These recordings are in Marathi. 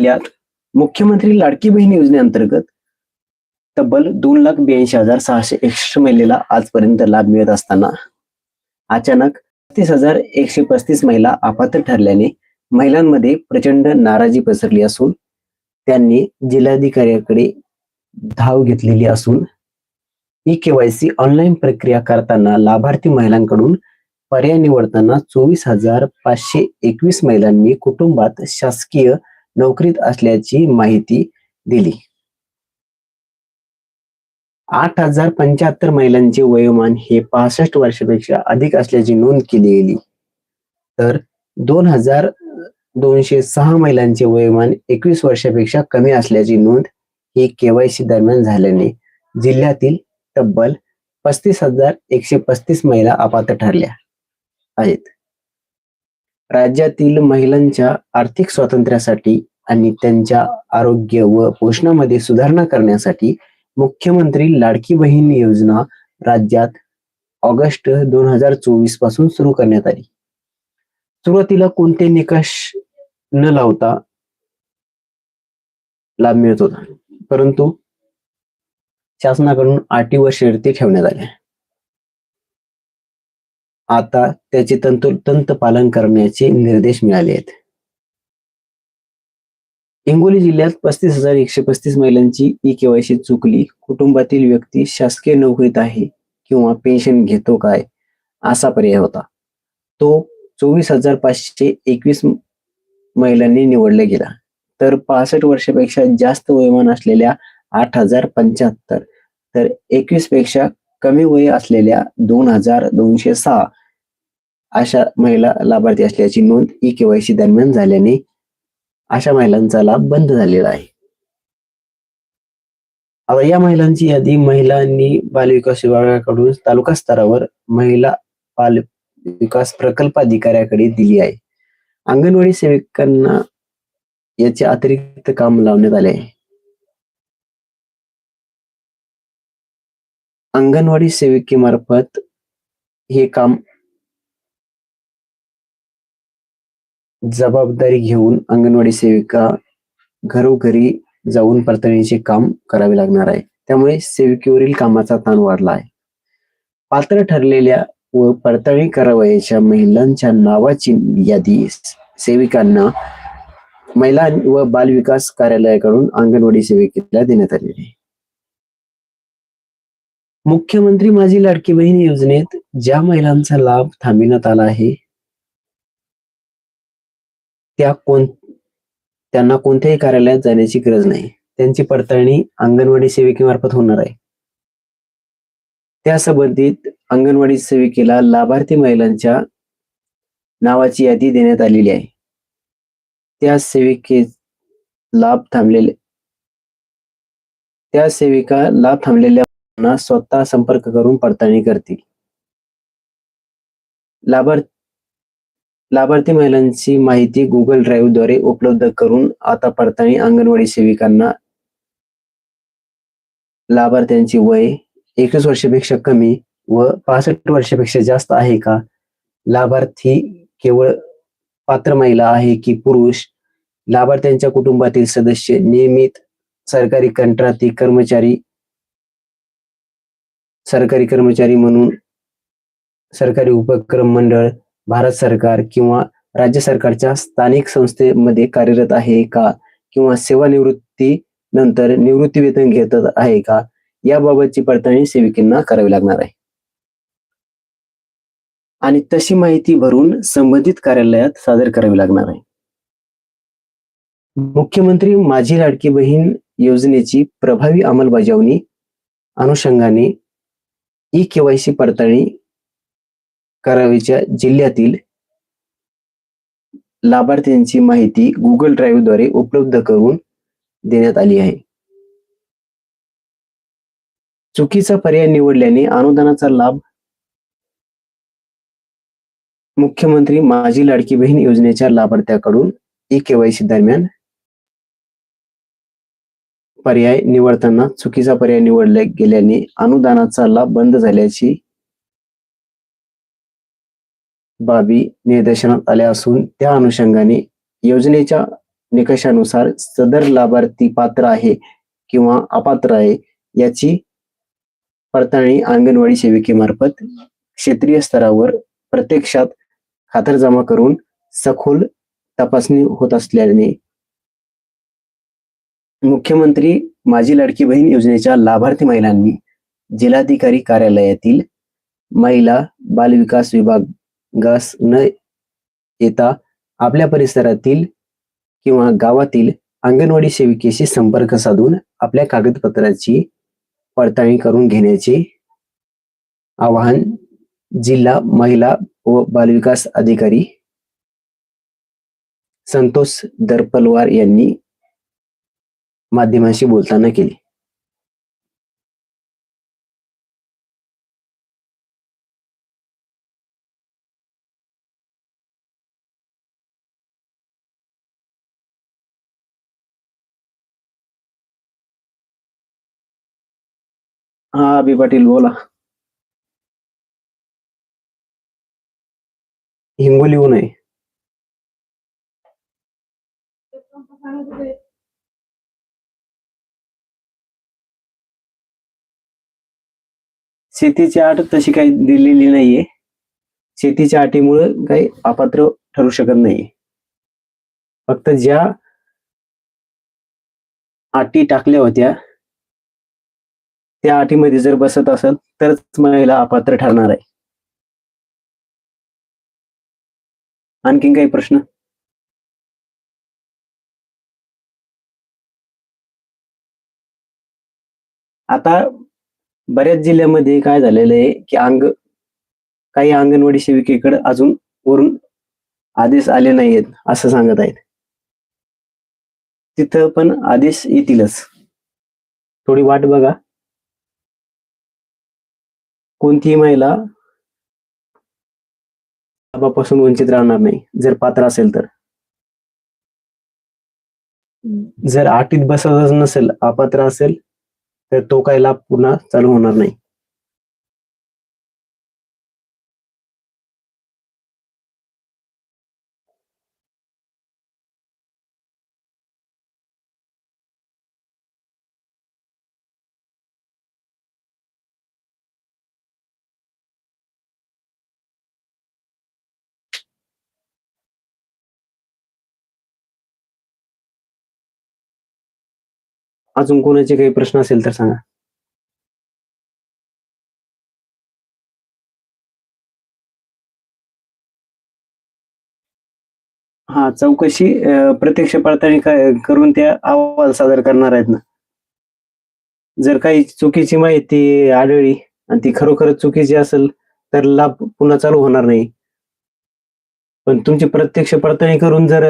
जिल्ह्यात मुख्यमंत्री लाडकी बहीण योजनेअंतर्गत तब्बल दोन लाख ब्याऐंशी हजार सहाशे एकसष्ट महिलेला आजपर्यंत लाभ मिळत असताना अचानक तीस हजार एकशे पस्तीस महिला अपात्र ठरल्याने महिलांमध्ये प्रचंड नाराजी पसरली असून त्यांनी जिल्हाधिकाऱ्याकडे धाव घेतलेली असून ई केवायसी ऑनलाईन प्रक्रिया करताना लाभार्थी महिलांकडून पर्याय निवडताना चोवीस हजार पाचशे एकवीस महिलांनी कुटुंबात शासकीय नोकरीत असल्याची माहिती दिली. आठ हजार पंच्याहत्तर महिलांचे वयोमान हे पासष्ट वर्षापेक्षा अधिक असल्याची नोंद केली गेली. तर दोन हजार दोनशे सहा महिलांचे वयोमान एकवीस वर्षापेक्षा कमी असल्याची नोंद ही केवायसी दरम्यान झाल्याने जिल्ह्यातील तब्बल पस्तीस हजार एकशे पस्तीस महिला अपात्र ठरल्या आहेत. राज्यातील महिलांच्या आर्थिक स्वातंत्र्यासाठी आणि त्यांच्या आरोग्य व पोषणामध्ये सुधारणा करण्यासाठी मुख्यमंत्री लाडकी बहीण योजना राज्यात ऑगस्ट दोन हजार चोवीसपासून सुरू करण्यात आली. सुरुवातीला कोणते निकष न लावता लाभ मिळत होता? परंतु शासनाकडून अटी व शर्ती ठेवण्यात आल्या. आता त्याचे तंतोतंत पालन करण्याचे निर्देश मिळाले आहेत. हिंगोली जिल्ह्यात पस्तीस हजार एकशे पस्तीस महिलांची ई केवायसी चुकली. कुटुंबातील व्यक्ती शासकीय नोकरीत आहे किंवा पेन्शन घेतो काय? असा पर्याय होता. तो चोवीस हजार पाचशे एकवीस महिलांनी निवडला गेला. तर पासष्ट वर्षापेक्षा जास्त वयोमान असलेल्या आठ हजार पंच्याहत्तर तर एकवीसपेक्षा कमी वय असलेल्या दोन हजार दोनशे सहा अशा महिला लाभार्थी असल्याची नोंद ई केवायसी दरम्यान झाल्याने अशा महिलांचा लाभ बंद झालेला आहे. आता या महिलांची यादी महिलांनी बालविकास विभागाकडून तालुका स्तरावर महिला बाल विकास प्रकल्प अधिकाऱ्याकडे दिली आहे. अंगणवाडी सेविकांना याचे अतिरिक्त काम लावण्यात आले आहे. अंगणवाडी सेविकेमार्फत हे काम जबाबदारी घेऊन अंगणवाडी सेविका घरोघरी जाऊन पडताळणीचे काम करावे लागणार आहे. त्यामुळे सेविकेवरील कामाचा ताण वाढला आहे. पात्र ठरलेल्या व पडताळणी करावयाच्या महिलांच्या नावाची यादी सेविकांना महिला व बालविकास कार्यालयाकडून अंगणवाडी सेविकेला देण्यात आलेली आहे. मुख्यमंत्री माझी लाडकी बहीण योजनेत ज्या महिलांचा लाभ थांबविण्यात आला आहे त्या कोण त्यांना कोणत्याही कार्यालयात जाण्याची गरज नाही. त्यांची पडताळणी अंगणवाडी सेविकेमार्फत होणार आहे. त्या संबंधित अंगणवाडी सेविकेला लाभार्थी महिलांच्या नावाची यादी देण्यात आलेली आहे. त्या सेविके लाभ थांबलेले त्या सेविका लाभ थांबलेल्या स्वतः संपर्क करून पडताळणी करतील. लाभार्थी लाभार्थी महिलांची माहिती गुगल ड्राईव्हद्वारे उपलब्ध करून आता पडताळणी अंगणवाडी सेविकांना लाभार्थ्यांची वय एकवीस वर्षापेक्षा कमी व पासष्ट वर्षापेक्षा जास्त आहे का? लाभार्थी केवळ पात्र महिला आहे की पुरुष? लाभार्थ्यांच्या कुटुंबातील सदस्य नियमित सरकारी कंत्राटी कर्मचारी सरकारी कर्मचारी म्हणून सरकारी उपक्रम मंडळ भारत सरकार किंवा राज्य सरकारच्या स्थानिक संस्थेमध्ये कार्यरत आहे का? किंवा सेवानिवृत्ती नंतर निवृत्ती वेतन घेत आहे का? याबाबतची पडताळणी सेविकांना करावी लागणार आहे. आणि तशी माहिती भरून संबंधित कार्यालयात सादर करावी लागणार आहे. मुख्यमंत्री माझी लाडकी बहीण योजनेची प्रभावी अंमलबजावणी अनुषंगाने ई केवायसी पडताळणी करावीच्या जिल्ह्यातील लाभार्थ्यांची माहिती गुगल ड्राईव्हद्वारे उपलब्ध करून देण्यात आली आहे. चुकीचा पर्याय निवडल्याने अनुदानाचा लाभ मुख्यमंत्री माझी लाडकी बहीण योजनेच्या लाभार्थ्याकडून ई केवायसी दरम्यान पर्याय निवडताना चुकीचा पर्याय निवडल्या गेल्याने अनुदानाचा लाभ बंद झाल्याची बाबी निदर्शनात आल्या असून त्या अनुषंगाने योजनेच्या निकषानुसार सदर लाभार्थी पात्र आहे किंवा अपात्र आहे याची पडताळणी अंगणवाडी सेविकेमार्फत क्षेत्रीय स्तरावर प्रत्यक्षात खातरजमा करून सखोल तपासणी होत असल्याने मुख्यमंत्री माझी लाडकी बहीण योजनेच्या लाभार्थी महिलांनी जिल्हाधिकारी कार्यालयातील महिला बालविकास विभाग विभागास न येता आपल्या परिसरातील किंवा गावातील अंगणवाडी सेविकेशी संपर्क साधून आपल्या कागदपत्राची पडताळणी करून घेण्याचे आवाहन जिल्हा महिला व बालविकास अधिकारी संतोष दरपलवार यांनी माध्यमांशी बोलताना केले. हा अभि पाटील बोला. हिंगोलीहून आहे शेतीची अट तशी काही दिलेली नाहीये. शेतीच्या अटीमुळे काही अपात्र ठरू शकत नाही फक्त ज्या अटी टाकल्या होत्या त्या अटीमध्ये जर बसत असेल तरच महिला अपात्र ठरणार आहे. आणखीन काही प्रश्न? आता बऱ्याच जिल्ह्यामध्ये काय झालेलं आहे की अंग काही अंगणवाडी सेविकेकडे अजून वरून आदेश आले नाहीयेत असं सांगत आहेत. तिथं पण आदेश येतीलच. थोडी वाट बघा. कोणतीही महिला लाभापासून वंचित राहणार नाही जर पात्र असेल तर. जर अटीत बसतच नसेल अपात्र असेल तर तो काही लाभ पुन्हा चालू होणार नाही. अजून कोणाचे काही प्रश्न असेल तर सांगा. हा चौकशी प्रत्यक्ष पडताळणी करून त्या अहवाल सादर करणार आहेत ना. जर काही चुकीची माहिती आढळली आणि ती खरोखरच चुकीची असेल तर लाभ पुन्हा चालू होणार नाही. पण तुमची प्रत्यक्ष पडताळणी करून जर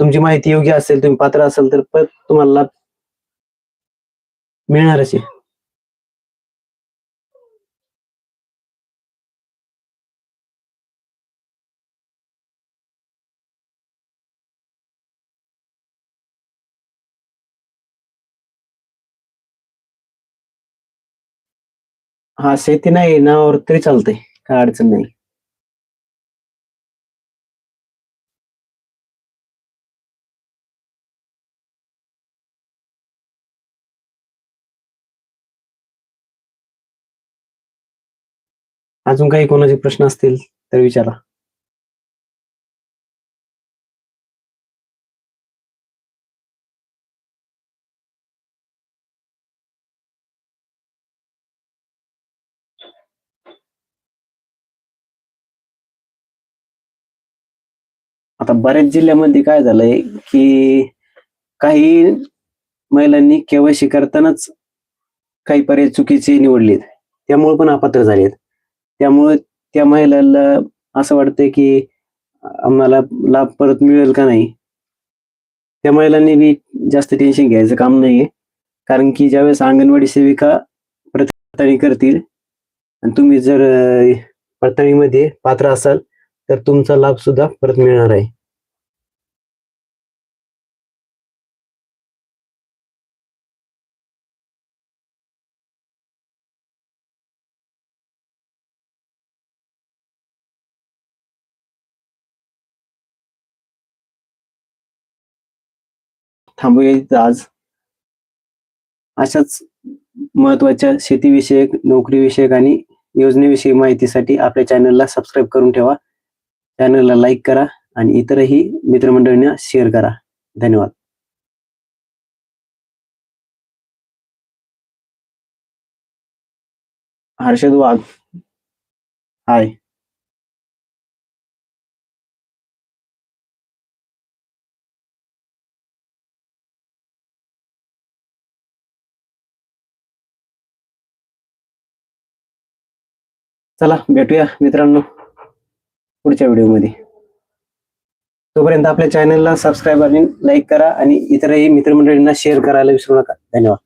तुमची माहिती योग्य असेल तुम्ही पात्र असेल तर परत तुम्हाला लाभ मिळणारच आहे. हा शेती नाही नावावर तरी चालतंय. काय अडचण नाही. अजून काही कोणाचे प्रश्न असतील तर विचारा. आता बऱ्याच जिल्ह्यामध्ये काय झालंय की काही महिलांनी केवायसी करतानाच काही पर्याय चुकीचे निवडलेत. त्यामुळे पण अपात्र झालेत. त्यामुळे त्या महिलाला असं वाटतंय की आम्हाला लाभ परत मिळेल का नाही? त्या महिलांनी बी जास्त टेन्शन घ्यायचं काम नाहीये. कारण की ज्यावेळेस अंगणवाडी सेविका पडताळणी करतील आणि तुम्ही जर पडताळणीमध्ये पात्र असाल तर तुमचा लाभ सुद्धा परत मिळणार आहे. थांबूया आज. अशाच महत्त्वाच्या शेतीविषयक नोकरीविषयक आणि योजनेविषयी माहितीसाठी आपल्या चॅनलला सबस्क्राईब करून ठेवा. चॅनलला लाईक करा आणि इतरही मित्रमंडळींना शेअर करा. धन्यवाद. हर्षद वाघ. हाय चला भेटूया मित्रांनो पुढच्या व्हिडिओमध्ये. तोपर्यंत आपल्या चॅनलला सबस्क्राईब आणि लाईक करा आणि इतरही मित्रमंडळींना शेअर करायला विसरू नका. धन्यवाद.